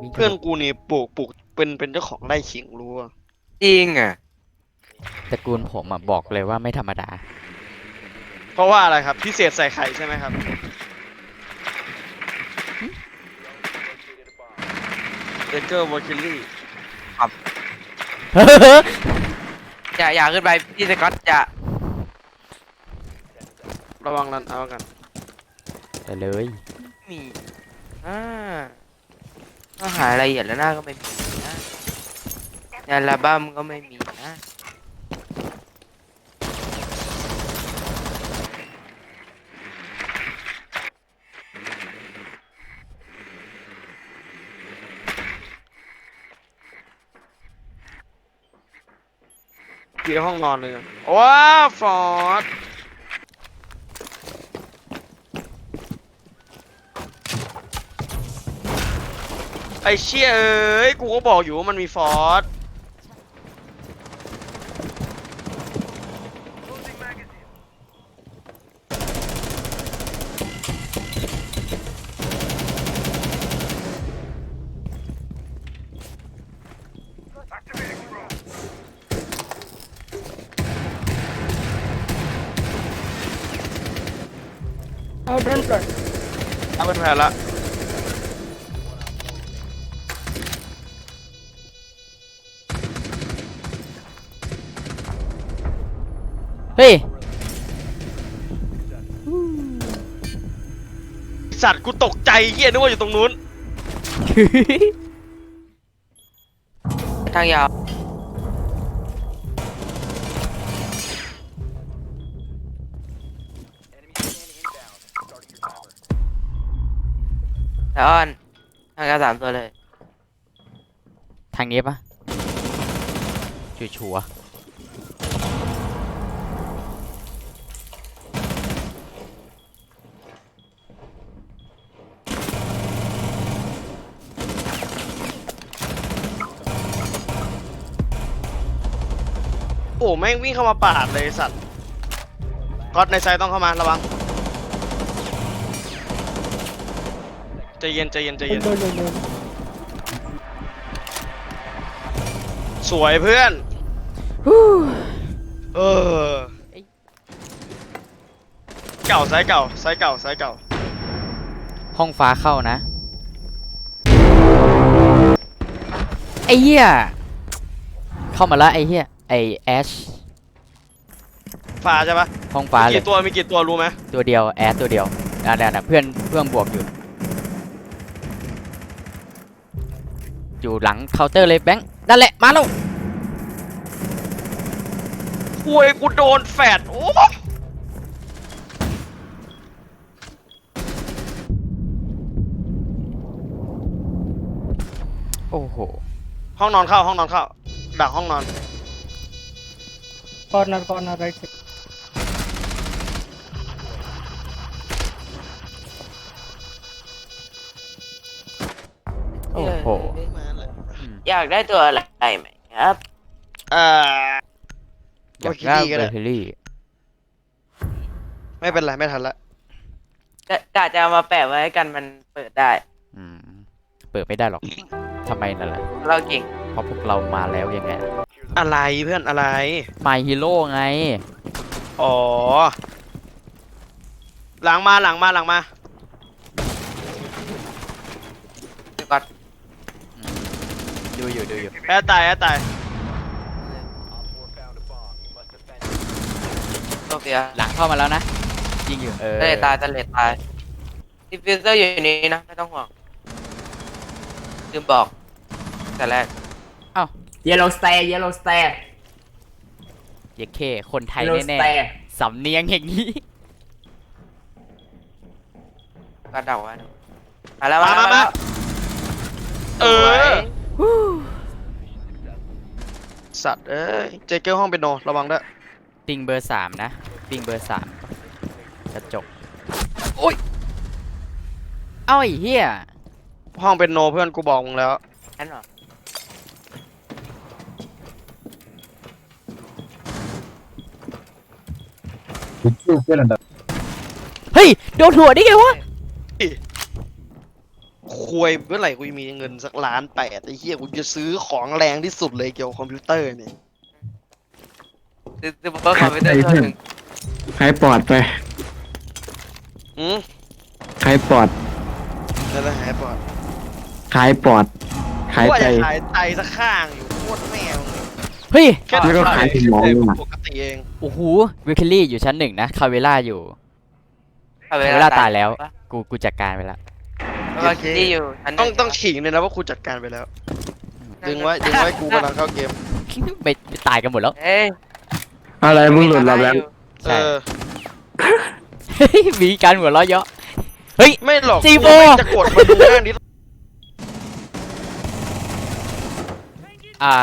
วิ่งๆเพื่อนกูนี่ปลูกปลูกเป็นเป็นเจ้าของไร่ขิงรู้อะจริงอะตระกูลผมอะบอกเลยว่าไม่ธรรมดา เพราะว่าอะไรครับพิเศษใส่ไข่ใช่ไหมครับเอเกอร์วอลคิลลี่อย่าอย่าขึ้นไปพี่สกอตอย่าระวังรันเอากันไปเลยมี อ่าก็หารายละเอียดแล้วหน้าก็ไม่มีนะในอัลบั้มก็ไม่มีนะอยู่ในห้องนอนเลยอะว้าฟอร์ด ไอเชี่ยเอ้ย กูก็บอกอยู่ว่ามันมีฟอร์ดเอาเดินก่อนเอาเป็นแผนละ เฮ้ย สัตว์กูตกใจเฮียนึกว่าอยู่ตรงนู้น ทางยาวแต่อ้อนทางยาวสามตัวเลย ทางนี้ปะชัวชัว โอ้แม่งวิ่งเข้ามาปาดเลยไอ้สัตว์ก๊อตในไซต์ต้องเข้ามาระวังใจเย็นใจเย็นใจเดิเย็นนเดินเดินเดินสวยเพื่อนเออ เก่าไซส์เก่าไซส์เก่าไซส์เก่า ห้องฟ้าเข้านะ ไอ้เหี้ย เข้ามาแล้วไอ้เหี้ย ไอ้แอชฟ้าใช่ปะห้องฟ้ามีเลยกี่ตัวมีกี่ตัวรู้ไหมตัวเดียวแอดตัวเดียวอะเนี่ยนะเพื่อนเพื่อนบวกอยู่ อยู่หลังเคาน์เตอร์เลยแบงค์นั่นแหละมาแล้วคุยกูโดนแฟดโอ้โอ้โหห้องนอนเข้าห้องนอนเข้าดักห้องนอน คอร์นอร์คอร์นอร์ไรท์โอ้โหอยากได้ตัวอะไรไหมครับเอ่ออยากคิได้ดีก็เบอได้ร์เทอรี่ไม่เป็นไรไม่ทันละกะกะจะเอามาแปะไว้ให้กันมันเปิดได้ อืม เปิดไม่ได้หรอก ทำไมนั่นแหละเราเก่ง เพราะพวกเรามาแล้วยังไง อะไรเพื่อนอะไร My Hero ไง อ๋อ หลังมาหลังมาหลังมาสกอตดูอยู่ดูอยู่แอร์ตายแอร์ตายโซเฟียหลังเข้ามาแล้วนะยิงอยู่เออทะเลตายทะเลตายดิฟฟิวเซอร์อยู่ในนี้นะ ไม่ต้องห่วงลืมบอกแต่แรก Yellow stare, yellow stare, เยเคคนไทย yellow แน่ stare. ๆสำเนียงอย่างนี้ก็เดาไว้นะมาแล้วมามามาแล้วมาเออสัตว์เอ้ยเจเกลห้องเป็นโนระวังด้วยปิงเบอร์สามนะปิงเบอร์สามกระจกโอ้ยเอ้าไอ้เหี้ยห้องเป็นโนเพื่อนกูบอกมึงแล้วนั่นเหรอ เฮ้ย โดนหัวได้ไงวะ ควยเมื่อไหร่กูจะมีเงินสักล้านแปดไอ้เหี้ยกูจะซื้อของแรงที่สุดเลยเกี่ยวกับคอมพิวเตอร์เนี่ยซื้อซื้อเบอร์คอมพิวเตอร์ตัวหนึ่งขายปอดไป อืมขายปอดนั่นแหละหายปอดขายปอด ขายกูว่าไตจะขายไตสักข้างอยู่โคตรแม่งเลย เฮ้ย แค่แล้วก็ขายสมองด้วยปกติเองโอ้โหวิคลี่อยู่ชั้นหนึ่งนะ คาเวล่าอยู่เอาคาเวล่าตายแล้ว กู กูจัดการไปแล้ว แล้วก็คิดที่อยู่ชั้นหนึ่ต้องต้องขิงเลยนะว่ากูจัดการไปแล้ว ดึงไว้ดึงไว้กูกำลังเข้าเกมไม่ไม่ตายกันหมดแล้ว เอ้ยอะไรมึงหลุดเราแล้วใช่ เออ เฮ้ยมีการหัวเราะเยอะเฮ้ยไม่หรอกจีโบ กูจะกดมาดูแม่งนิดอ่า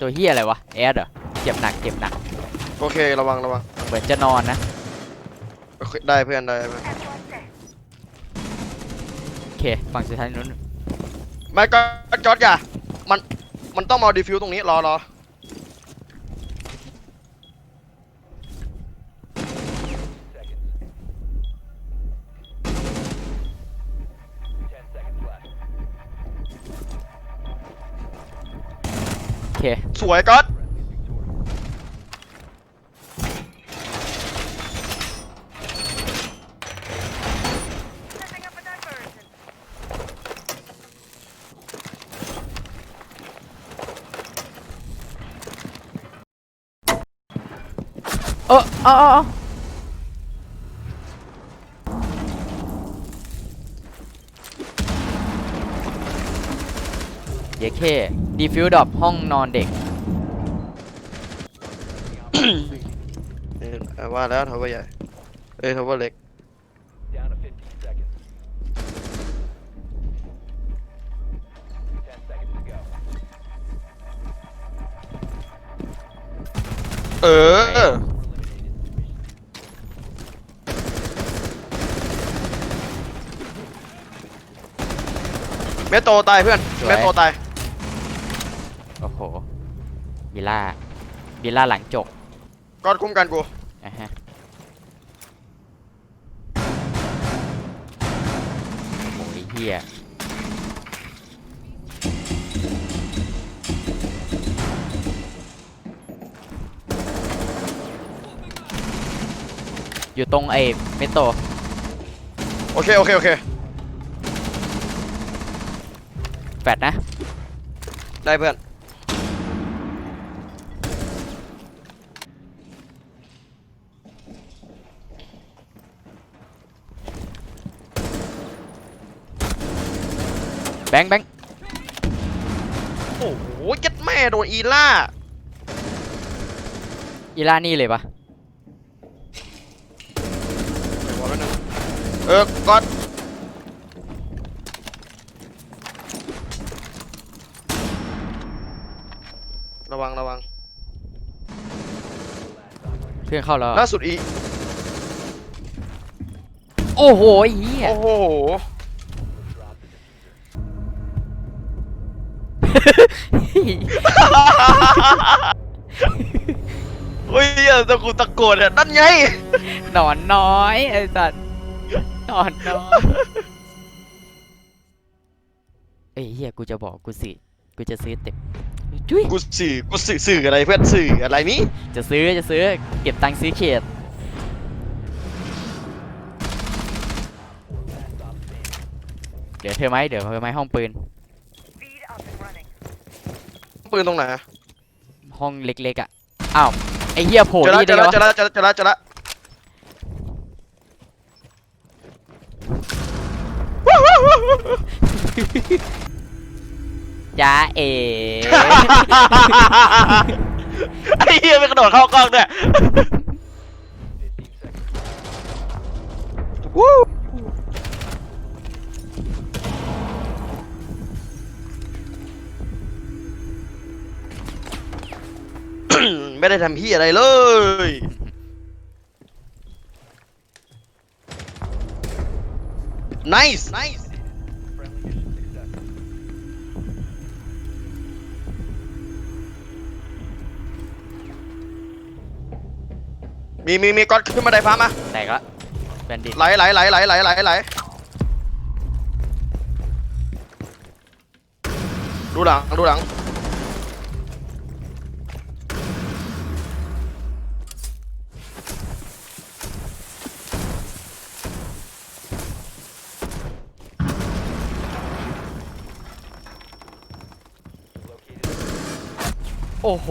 ตัวเฮียอะไรวะแอดเหรอเจ็บหนักเจ็บหนักโอเคระวังระวังเหมือนจะนอนนะโอเคได้เพื่อนได้เพื่อนโอเคฝั่งสุดท้ายนู้นไม่ก็จอดอย่ามันมันต้องมาดิฟิวตรงนี้รอรอ สวยก๊อตเออเอาเอาเอาเยเค ดีฟิวดอปห้องนอนเด็กเออว่าแล้วทาวเวอร์ใหญ่ เอ้ยทาวเวอร์เล็กเออเมโตตายเพื่อนสวยเมโตตายโอ้โห วิลล่าวิลล่าหลังจกก้อนคุ้มกันกูอะฮะโอ้ยเฮียอยู่ตรงไอ้เมโตโอเคโอเคโอเคแฟดนะ ได้เพื่อน งค์แบงค์โอ้โหยัดแม่โดนอีล่า อีล่านี่เลยปะเออก๊อตระวังระวังเพื่อนเข้าแล้วล่าสุดอี โอ้โหไอ้เฮียโอ้โห เฮ้ยตะกูตะโกนอะนั่นไงหนอนน้อยไอ้สัตว์หนอนน้อยเอ้ยเฮียกูจะบอกกูสิกูจะซื้อเต็มจุ้ยกูสื่อกูสื่อสื่ออะไรเพื่อนสื่ออะไรนี้จะซื้อจะซื้อเก็บตังค์ซื้อเขตเดี๋ยวเธอไหมเดี๋ยวเธอไหมห้องปืน ปืนตรงไหนอะห้องเล็กๆอะ อ้าวไอ้เหี้ยโผล่เจอแล้วนี่เจได้อไงแล้ววะเจอแล้วเจอแล้วเจอแล้วเจอแล้วจ้าเอ๋ ไอ้เหี้ยไม่กระโดดเข้ากล้องด้วย วู้ ไม่ได้ทำเหี้ยอะไรเลย nice nice มีมีมีก้อนขึ้นมาไดฟ้ามา แตกละแบนดิตไหลไหลไหลไหลไหลไหลไหลดูหลังดูหลัง โอ้โห